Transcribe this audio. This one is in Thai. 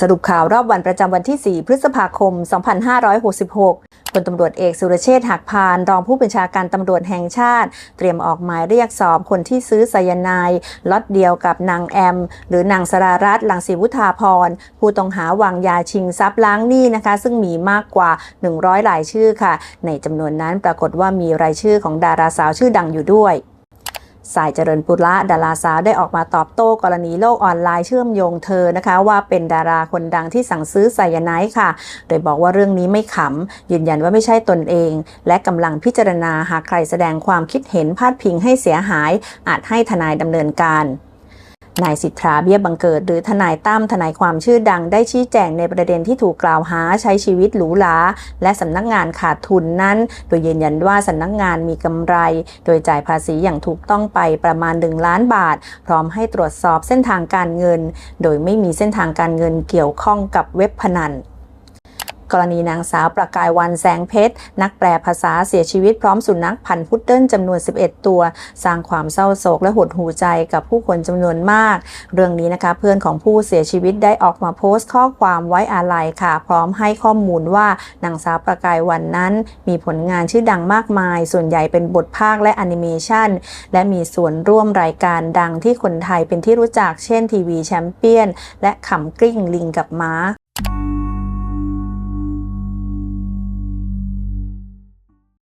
สรุปข่าวรอบวันประจำวันที่ 4 พฤษภาคม 2566พลตำรวจเอกสุรเชษฐ์หักพาน รองผู้บัญชาการตำรวจแห่งชาติ เตรียมออกหมายเรียกสอบคนที่ซื้อไซยาไนด์ล็อตเดียวกับนางแอม หรือนางสรารัตน์ลังสีวุฒาพร ผู้ต้องหาวางยาชิงทรัพย์ล้างหนี้นะคะ ซึ่งมีมากกว่า 100รายชื่อค่ะ ในจำนวนนั้นปรากฏว่ามีรายชื่อของดาราสาวชื่อดังอยู่ด้วย สายเจริญปุระดาราสาวได้ออกมาตอบโต้กรณีโลกออนไลน์เชื่อมโยงเธอนะคะ ว่าเป็นดาราคนดังที่สั่งซื้อไซยาไนด์ค่ะ โดยบอกว่าเรื่องนี้ไม่ขำ ยืนยันว่าไม่ใช่ตนเอง และกำลังพิจารณาหากใครแสดงความคิดเห็นพาดพิงให้เสียหาย อาจให้ทนายดำเนินการ นายสิทธาเบี้ยบังเกิด หรือทนายตั้มทนายความชื่อดังได้ชี้แจงในประเด็นที่ถูกกล่าวหาใช้ชีวิตหรูหราและสำนักงานขาดทุนนั้น โดยยืนยันว่าสำนักงานมีกำไร โดยจ่ายภาษีอย่างถูกต้องไปประมาณ 1 ล้านบาท พร้อมให้ตรวจสอบเส้นทางการเงิน โดยไม่มีเส้นทางการเงินเกี่ยวข้องกับเว็บพนัน รณีนางสาวประกายวันแสงเพชร นักแปลภาษาเสียชีวิตพร้อมสุนัขพันธุ์พุดเดิ้ลจำนวน 11 ตัว สร้างความเศร้าโศกและหดหูใจกับผู้คนจำนวนมาก เรื่องนี้นะคะเพื่อนของผู้เสียชีวิตได้ออกมาโพสต์ข้อความไว้อาลัยค่ะ พร้อมให้ข้อมูลว่านางสาวประกายวันนั้น มีผลงานชื่อดังมากมาย ส่วนใหญ่เป็นบทภาคและแอนิเมชันและมีส่วนร่วมรายการดังที่คนไทยเป็นที่รู้จักเช่นทีวีแชมเปี้ยนและขำกลิ้งลิงกับม้า